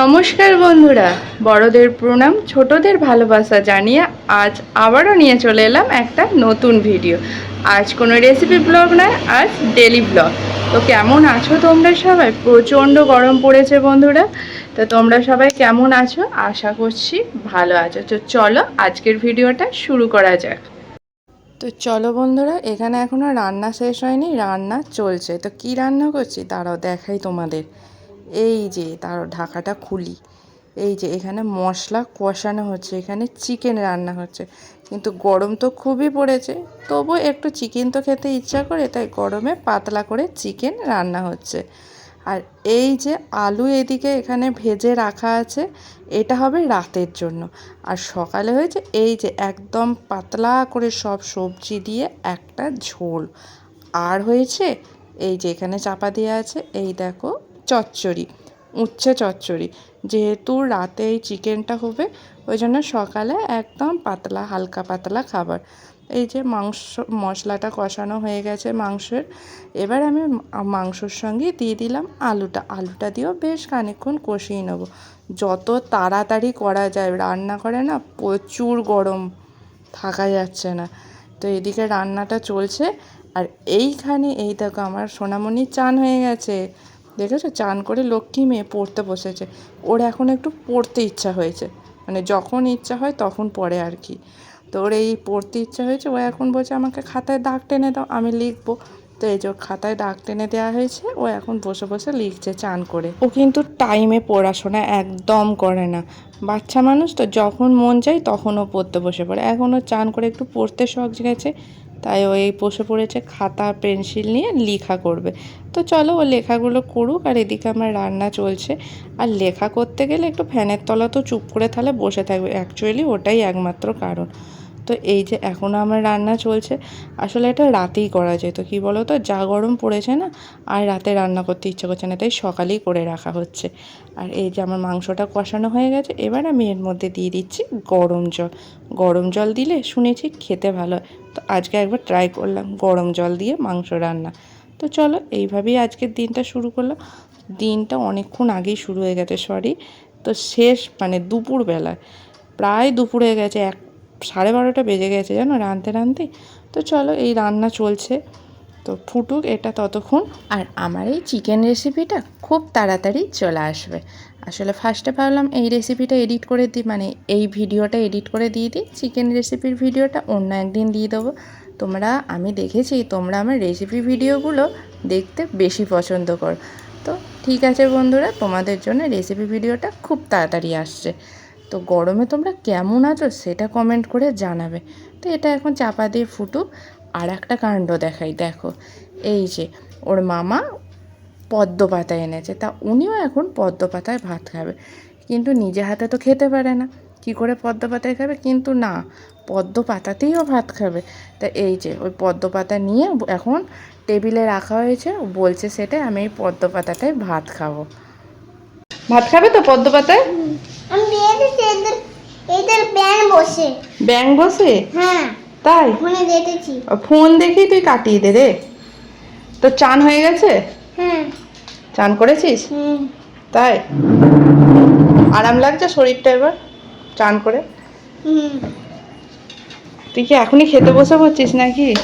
নমস্কার বন্ধুরা, বড়দের প্রণাম, ছোটদের ভালোবাসা জানিয়ে আজ আবারও নিয়ে চলে এলাম একটা নতুন ভিডিও। আজ কোনো রেসিপি ব্লগ নয়, আজ ডেলি ব্লগ তো কেমন আছো তোমরা সবাই? প্রচণ্ড গরম পড়েছে বন্ধুরা। তো তোমরা সবাই কেমন আছো? আশা করছি ভালো আছো। তো চলো আজকের ভিডিওটা শুরু করা যাক। তো চলো বন্ধুরা, এখানে এখনও রান্না শেষ হয়নি, রান্না চলছে। তো কি রান্না করছি তারাও দেখাই তোমাদের। এই যে তার ঢাকাটা খুলি। এই যে এখানে মশলা কষানো হচ্ছে, এখানে চিকেন রান্না হচ্ছে। কিন্তু গরম তো খুবই পড়েছে, তবু একটু চিকেন তো খেতে ইচ্ছা করে, তাই গরমে পাতলা করে চিকেন রান্না হচ্ছে। আর এই যে আলু এদিকে এখানে ভেজে রাখা আছে, এটা হবে রাতের জন্য। আর সকালে হয়েছে এই যে একদম পাতলা করে সব সবজি দিয়ে একটা ঝোল। আর হয়েছে এই যে এখানে চাপা দিয়ে আছে, এই দেখো চচ্চড়ি, উচ্ছে চচ্চড়ি। যেহেতু রাতে এই চিকেনটা হবে, ওই জন্য সকালে একদম পাতলা, হালকা পাতলা খাবার। এই যে মাংস, মশলাটা কষানো হয়ে গেছে মাংসের, এবার আমি মাংসর সঙ্গে দিয়ে দিলাম আলুটা। আলুটা দিয়েও বেশ খানিকক্ষণ কষিয়ে নেব। যত তাড়াতাড়ি করা যায়, রান্না করে না প্রচুর গরম থাকা যাচ্ছে না। তো এদিকে রান্নাটা চলছে, আর এইখানে এই দেখো আমার সোনামণির চান হয়ে গেছে। দেখেছ? চান করে লক্ষ্মী মেয়ে পড়তে বসেছে। ওর এখন একটু পড়তে ইচ্ছা হয়েছে। মানে যখন ইচ্ছা হয় তখন পড়ে আর কি। তো ওর এই পড়তে ইচ্ছা হয়েছে, ও এখন বলছে, আমাকে খাতায় দাগ টেনে দাও, আমি লিখব। তো এই যে খাতায় দাগ টেনে দেওয়া হয়েছে, ও এখন বসে বসে লিখছে চান করে। ও কিন্তু টাইমে পড়াশোনা একদম করে না। বাচ্চা মানুষ তো যখন মন চায় তখন ও পড়তে বসে পড়ে। এখন ও চান করে একটু পড়তে শখ গেছে তাই ও এই বসে পড়েছে, খাতা পেন্সিল নিয়ে লেখা করবে। তো চলো ও লেখাগুলো করুক আর এদিকে আমার রান্না চলছে। আর লেখা করতে গেলে একটু ফ্যানের তলা তো চুপ করে তাহলে বসে থাকবে। অ্যাকচুয়ালি ওটাই একমাত্র কারণ। তো এই যে এখনও আমার রান্না চলছে, আসলে এটা রাতেই করা যেত, কি বলো তো যা গরম পড়েছে না, আর রাতে রান্না করতে ইচ্ছে করছে না, তাই সকালেই করে রাখা হচ্ছে। আর এই যে আমার মাংসটা কষানো হয়ে গেছে, এবার আমি এর মধ্যে দিয়ে দিচ্ছি গরম জল। গরম জল দিলে শুনেছি খেতে ভালো তো আজকে একবার ট্রাই করলাম গরম জল দিয়ে মাংস রান্না। তো চলো, এইভাবেই আজকের দিনটা শুরু করলাম। দিনটা অনেকক্ষণ আগেই শুরু হয়ে গেছে সরি তো শেষ মানে দুপুরবেলায়। প্রায় দুপুর হয়ে গেছে এক সাড়ে বারোটা বেজে গেছে জানো রাঁধতে রাঁধতে। তো চলো এই রান্না চলছে। তো ফুটুক এটা ততক্ষণ। আর আমার এই চিকেন রেসিপিটা খুব তাড়াতাড়ি চলে আসবে। আসলে ফার্স্টে ভাবলাম এই রেসিপিটা এডিট করে দিই মানে এই ভিডিওটা এডিট করে দিয়ে দিই। চিকেন রেসিপির ভিডিওটা অন্য একদিন দিয়ে দেবো। তোমরা, আমি দেখেছি, তোমরা আমার রেসিপি ভিডিওগুলো দেখতে বেশি পছন্দ করো। তো ঠিক আছে বন্ধুরা, তোমাদের জন্য রেসিপি ভিডিওটা খুব তাড়াতাড়ি আসছে। তো গরমে তোমরা কেমন আছো সেটা কমেন্ট করে জানাবে। তো এটা এখন চাপা দিয়ে ফুটুক আর একটা কাণ্ড দেখাই দেখো। এই যে ওর মামা পদ্ম পাতা এনেছে তা উনিও এখন পদ্ম পাতায় ভাত খাবে। কিন্তু নিজে হাতে তো খেতে পারে না। কি করে পদ্ম পাতায় খাবে? কিন্তু না পদ্ম পাতাতেইও ভাত খাবে। তা এই যে ওই পদ্ম পাতা নিয়ে এখন টেবিলে রাখা হয়েছে ও বলছে সেটাই আমি এই পদ্ম পাতাটায় ভাত খাব। ভাত খাবে তো পদ্ম পাতায় আমি দিচ্ছি এদের এদের বসে। ব্যাং বসে? হ্যাঁ। তাই? ফোনে দেখেছি। ফোন দেখেই তুই কাটিয়ে দে রে। তো চান হয়ে গেছে? হ্যাঁ। চান করেছিস? হুম। তাই? আরাম লাগছে শরীরটা এবার? চান করে? হুম। তুই কি এখনই খেতে বসে পড়ছিস নাকি?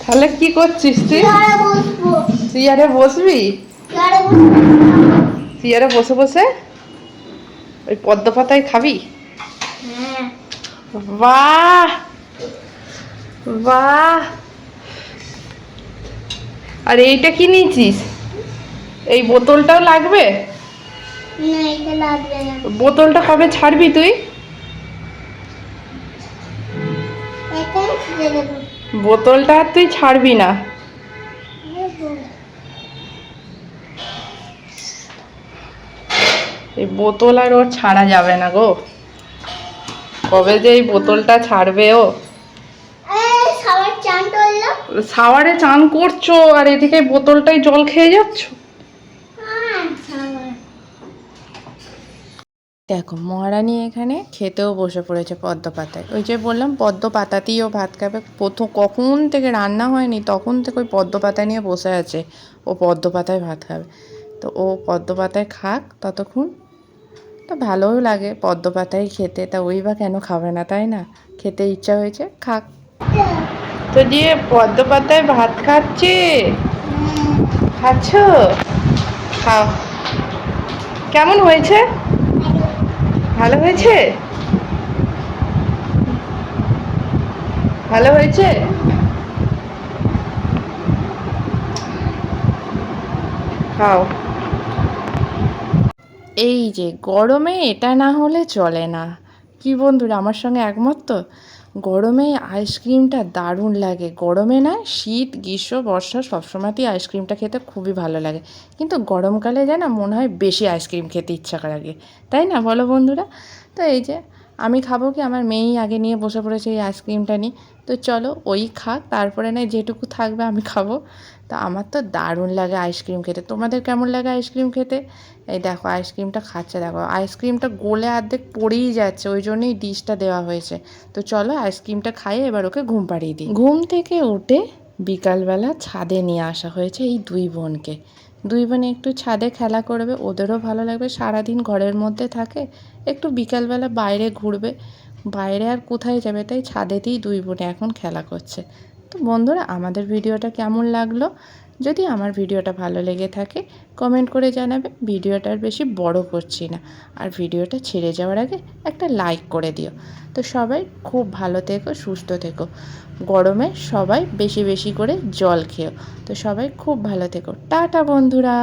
তাহলে কি করছিস তুই? চেয়ারে বসবো? চেয়ারে বসে বসে ওই পদ্ম পাতায় খাবি? হ্যাঁ। বাহ! বাহ! আর এইটা কি নিয়েছিস? এই বোতলটাও লাগবে? বোতলটা কবে ছাড়বি তুই? বোতলটা তুই ছাড়বি না দেবো। এই বোতল আর ওর ছাড়া যাবে না গো। কবে যে এই বোতলটা ছাড়বে ও? সাওয়ারে চান করছ আর এদিকে বোতলটাই জল খেয়ে যাচ্ছ? হ্যাঁ দেখো মহারানী এখানে খেতেও বসে পড়েছে পদ্ম পাতায়। ওই যে বললাম পদ্ম পাতাতেই ও ভাত খাবে। প্রথম কখন থেকে রান্না হয়নি তখন থেকে ওই পদ্ম পাতা নিয়ে বসে আছে। ও পদ্ম পাতায় ভাত খাবে। তো ও পদ্ম পাতায় খাক ততক্ষণ। তো ভালোও লাগে পদ্ম পাতাই খেতে। তা ওই বা কেন খাবে না, তাই না? খেতে ইচ্ছা হয়েছে, খাক। তো দিয়ে পদ্ম পাতায় ভাত খাচ্ছে? খাচ্ছ? খাও। কেমন হয়েছে? ভালো হয়েছে? ভালো হয়েছে? খাও। এই যে গরমে এটা না হলে চলে না। কি বন্ধুরা, আমার সঙ্গে একমত তো? গরমে আইসক্রিমটা দারুণ লাগে। গরমে না শীত, গ্রীষ্ম, বর্ষা সবসময়তেই আইসক্রিমটা খেতে খুবই ভালো লাগে। কিন্তু গরমকালে যেন মনে হয় বেশি আইসক্রিম খেতে ইচ্ছা লাগে তাই না বলো বন্ধুরা? তো এই যে আমি খাব কি? আমার মেয়েই আগে নিয়ে বসে পড়েছে এই আইসক্রিমটা নিয়ে। তো চলো ওই খাক, তারপরে না যেটুকু থাকবে আমি খাব। তো আমার তো দারুণ লাগে আইসক্রিম খেতে। তোমাদের কেমন লাগে আইসক্রিম খেতে? এই দেখো, আইসক্রিমটা খাচ্ছে, দেখো। আইসক্রিমটা গোলে অর্ধেক পড়েই যাচ্ছে, ওই জন্যই ডিশটা দেওয়া হয়েছে। তো চলো আইসক্রিমটা খাইয়ে এবার ওকে ঘুম পাড়িয়ে দিই। ঘুম থেকে উঠে বিকালবেলা ছাদে নিয়ে আসা হয়েছে এই দুই বোনকে। দুই বোনে একটু ছাদে খেলা করবে, ওদেরও ভালো লাগবে। সারাদিন ঘরের মধ্যে থাকে, একটু বিকালবেলা বাইরে ঘুরবে। বাইরে আর কোথায় যাবে তাই ছাদেতেই দুই বোনে এখন খেলা করছে। তো বন্ধুরা, আমাদের ভিডিওটা কেমন লাগল? যদি আমার ভিডিওটা ভালো লেগে থাকে কমেন্ট করে জানাবে, ভিডিওটা আর বেশি বড় করছি না। আর ভিডিওটা ছেড়ে যাওয়ার আগে একটা লাইক করে দিও। তো সবাই খুব ভালো থেকো, সুস্থ থেকো। গরমে সবাই বেশি বেশি করে জল খেও। তো সবাই খুব ভালো থেকো। টাটা, বন্ধুরা!